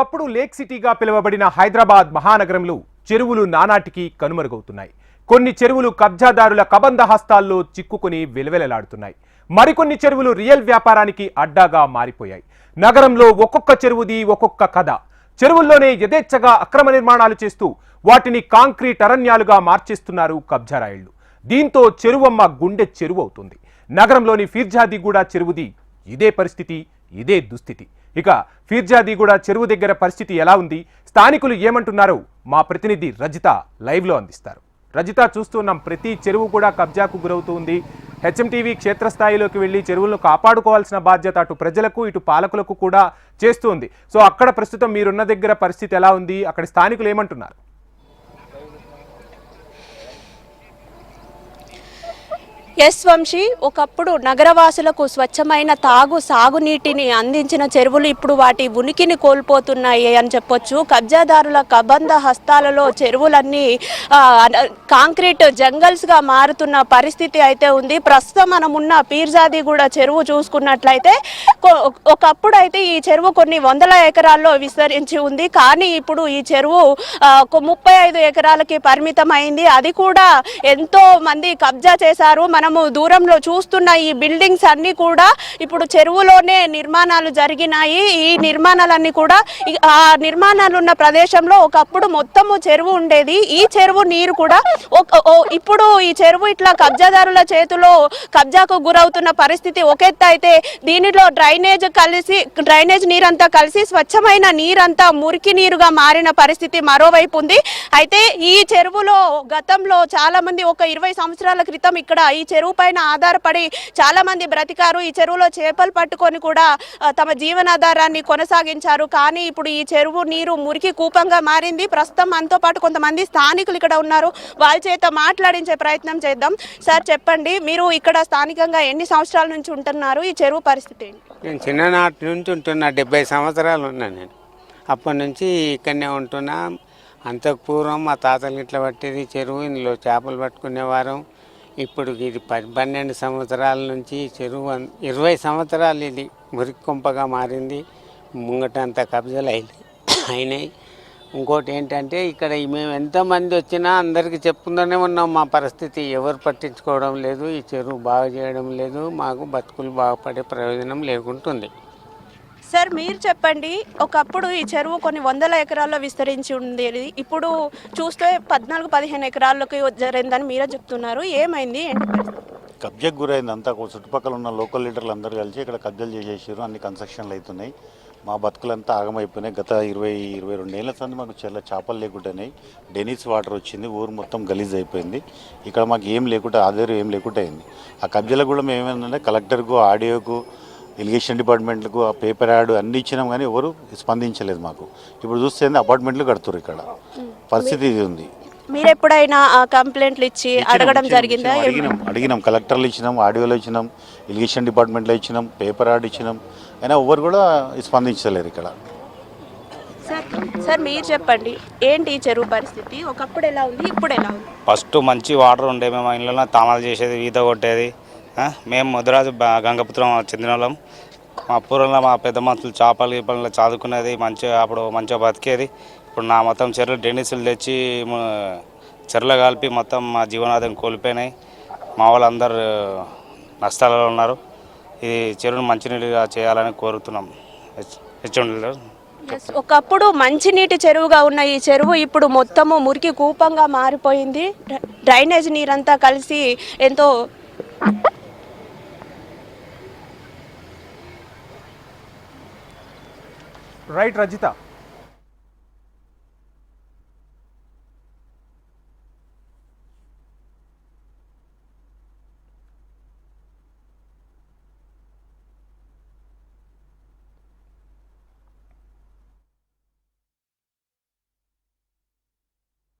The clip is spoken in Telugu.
అప్పుడు లేక్ సిటీగా పిలువబడిన హైదరాబాద్ మహానగరంలో చెరువులు నానాటికి కనుమరుగవుతున్నాయి. కొన్ని చెరువులు కబ్జాదారుల కబంధ హస్తాల్లో చిక్కుకుని వెలవెలలాడుతున్నాయి. మరికొన్ని చెరువులు రియల్ వ్యాపారానికి అడ్డాగా మారిపోయాయి. నగరంలో ఒక్కొక్క చెరువుది ఒక్కొక్క కథ. చెరువుల్లోనే యథేచ్ఛగా అక్రమ నిర్మాణాలు చేస్తూ వాటిని కాంక్రీట్ అరణ్యాలుగా మార్చేస్తున్నారు కబ్జారాయుళ్ళు దీంతో చెరువమ్మ గుండె చెరువు అవుతుంది నగరంలోని ఫీర్జాదిగూడ చెరువుది ఇదే పరిస్థితి ఇదే దుస్థితి. ఇక ఫీర్జాదిగూడ చెరువు దగ్గర పరిస్థితి ఎలా ఉంది? స్థానికులు ఏమంటున్నారో? మా ప్రతినిధి రజిత లైవ్లో అందిస్తారు. రజిత చూస్తున్నాం ప్రతి చెరువు కూడా కబ్జాకు గురవుతూ ఉంది. హెచ్ఎంటీవీ క్షేత్రస్థాయిలోకి వెళ్ళి చెరువులను కాపాడుకోవాల్సిన బాధ్యత అటు ప్రజలకు ఇటు పాలకులకు కూడా చేస్తుంది సో అక్కడ ప్రస్తుతం మీరున్న దగ్గర పరిస్థితి ఎలా ఉంది? అక్కడ స్థానికులు ఏమంటున్నారు? ఎస్ వంశీ ఒకప్పుడు నగరవాసులకు స్వచ్ఛమైన తాగు సాగునీటిని అందించిన చెరువులు ఇప్పుడు వాటి ఉనికిని కోల్పోతున్నాయి అని చెప్పొచ్చు. కబ్జాదారుల కబంధ హస్తాలలో చెరువులన్నీ కాంక్రీట్ జంగల్స్గా మారుతున్న పరిస్థితి అయితే ఉంది. ప్రస్తుతం మనం ఉన్న పీర్జాది కూడా చెరువు చూసుకున్నట్లయితే ఒకప్పుడు అయితే ఈ చెరువు కొన్ని వందల ఎకరాల్లో విస్తరించి ఉంది. కానీ ఇప్పుడు ఈ చెరువు ఒక ముప్పై ఐదు ఎకరాలకి పరిమితం అయింది అది కూడా ఎంతో మంది కబ్జా చేశారు. మనం మనము దూరంలో చూస్తున్న ఈ బిల్డింగ్స్ అన్ని కూడా ఇప్పుడు చెరువులోనే నిర్మాణాలు జరిగినాయి. ఈ నిర్మాణాలన్నీ కూడా ఆ నిర్మాణాలు ఉన్న ప్రదేశంలో ఒకప్పుడు మొత్తము చెరువు ఉండేది. ఈ చెరువు నీరు కూడా ఒక- ఓ- ఇప్పుడు ఈ చెరువు ఇట్లా కబ్జాదారుల చేతిలో కబ్జాకు గురవుతున్న పరిస్థితి. ఒక అయితే దీనిలో డ్రైనేజ్ కలిసి డ్రైనేజ్ నీరంతా కలిసి స్వచ్ఛమైన నీరంతా మురికి నీరుగా మారిన పరిస్థితి మరోవైపు ఉంది. అయితే ఈ చెరువులో గతంలో చాలా మంది ఒక ఇరవై సంవత్సరాల క్రితం ఇక్కడ ఈ చెరువు పైన ఆధారపడి చాలామంది బ్రతికారు. ఈ చెరువులో చేపలు పట్టుకొని కూడా తమ జీవనాధారాన్ని కొనసాగించారు. కానీ ఇప్పుడు ఈ చెరువు నీరు మురికి కూపంగా మారింది. ప్రస్తుతం మనతో పాటు కొంతమంది స్థానికులు ఇక్కడ ఉన్నారు. వాళ్ళ చేత మాట్లాడించే ప్రయత్నం చేద్దాం. సార్ చెప్పండి మీరు ఇక్కడ స్థానికంగా ఎన్ని సంవత్సరాల నుంచి ఉంటున్నారు? ఈ చెరువు పరిస్థితి నేను చిన్ననాటి నుంచి ఉంటున్నా. డెబ్బై సంవత్సరాలు ఉన్నా నేను. అప్పటి నుంచి ఇక్కడనే ఉంటున్నా. అంతకు పూర్వం మా తాతలు ఇట్లా పట్టేది చెరువు. ఇందులో చేపలు పట్టుకునేవారం. ఇప్పుడు ఇది పది పన్నెండు సంవత్సరాల నుంచి చెరువు ఇరవై సంవత్సరాలు ఇది. మురికి కుంపగా మారింది. ముంగటంతా కబ్జాలు అయినాయి. అయినాయి. ఇంకోటి ఏంటంటే ఇక్కడ మేము ఎంతమంది వచ్చినా అందరికీ చెప్పుకుందనే ఉన్నాం. మా పరిస్థితి ఎవరు పట్టించుకోవడం లేదు. ఈ చెరువు బాగు చేయడం లేదు. మాకు బతుకులు బాగుపడే ప్రయోజనం లేకుంటుంది. సార్ మీరు చెప్పండి ఒకప్పుడు ఈ చెరువు కొన్ని వందల ఎకరాల్లో విస్తరించి ఉండేది. ఇప్పుడు చూస్తే పద్నాలుగు పదిహేను ఎకరాల్లోకి జరిగిందని మీరే చెప్తున్నారు. ఏమైంది? కబ్జకు కబ్జాకు గురైంది అంతా. చుట్టుపక్కల ఉన్న లోకల్ లీడర్లు అందరూ కలిసి ఇక్కడ కబ్జాలు చేసేసారు అన్ని కన్స్ట్రక్షన్లు అవుతున్నాయి. మా బతుకులంతా ఆగమైపోయినాయి. గత ఇరవై ఇరవై రెండు ఏళ్ళ సంది మాకు చాలా చేపలు లేకుండానే డెనిస్ వాటర్ వచ్చింది. ఊరు మొత్తం గలీజ్ అయిపోయింది. ఇక్కడ మాకు ఏం లేకుండా ఆధారం ఏం లేకుండా అయింది. ఆ కబ్జాలకు కూడా మేము ఏమైందంటే కలెక్టర్కు ఆడియోకు ఇరిగేషన్ డిపార్ట్మెంట్లకు ఆ పేపర్ యాడ్ అన్ని ఇచ్చినాం కానీ ఎవరు స్పందించలేదు మాకు. ఇప్పుడు చూస్తే అపార్ట్మెంట్లు కడుతున్నారు ఇక్కడ. పరిస్థితి ఇది ఉంది. మీరు ఎప్పుడైనా ఆ కంప్లైంట్లు ఇచ్చి అడగడం జరిగిందా అడిగినాం అడిగినాం కలెక్టర్లు ఇచ్చినాం ఆడియోలో ఇచ్చినాం ఇరిగేషన్ డిపార్ట్మెంట్లో ఇచ్చినాం పేపర్ యాడ్ ఇచ్చినాం. అయినా ఎవరు కూడా స్పందించలేరు ఇక్కడ. సార్ సార్ మీరు చెప్పండి ఏంటి ఈ చెరువు పరిస్థితి? ఒకప్పుడు ఎలా ఉంది ఇప్పుడు ఎలా ఉంది? ఫస్ట్ మంచి వాటర్ ఉండే మేము ఇళ్ళలో తానాలు చేసేది ఈత కొట్టేది. మేము ముదిరాజు గంగపుత్రం చెందిన వాళ్ళం మా పూర్వంలో మా పెద్ద మనుషులు చేపలు గీపలు చదువుకునేది మంచిగా అప్పుడు మంచిగా బతికేది. ఇప్పుడు నా మొత్తం చెరువులు డెన్నిసులు తెచ్చి చెరువులు కలిపి మొత్తం మా జీవనాధారం కోల్పోయినాయి. మా వాళ్ళందరూ నష్టాలలో ఉన్నారు. ఈ చెరువును మంచినీళ్ళుగా చేయాలని కోరుతున్నాం. హెచ్ఎండిలో. ఒకప్పుడు మంచినీటి చెరువుగా ఉన్న ఈ చెరువు ఇప్పుడు మొత్తము మురికి కూపంగా మారిపోయింది. డ్రైనేజ్ నీరంతా కలిసి ఎంతో రైట్ రజిత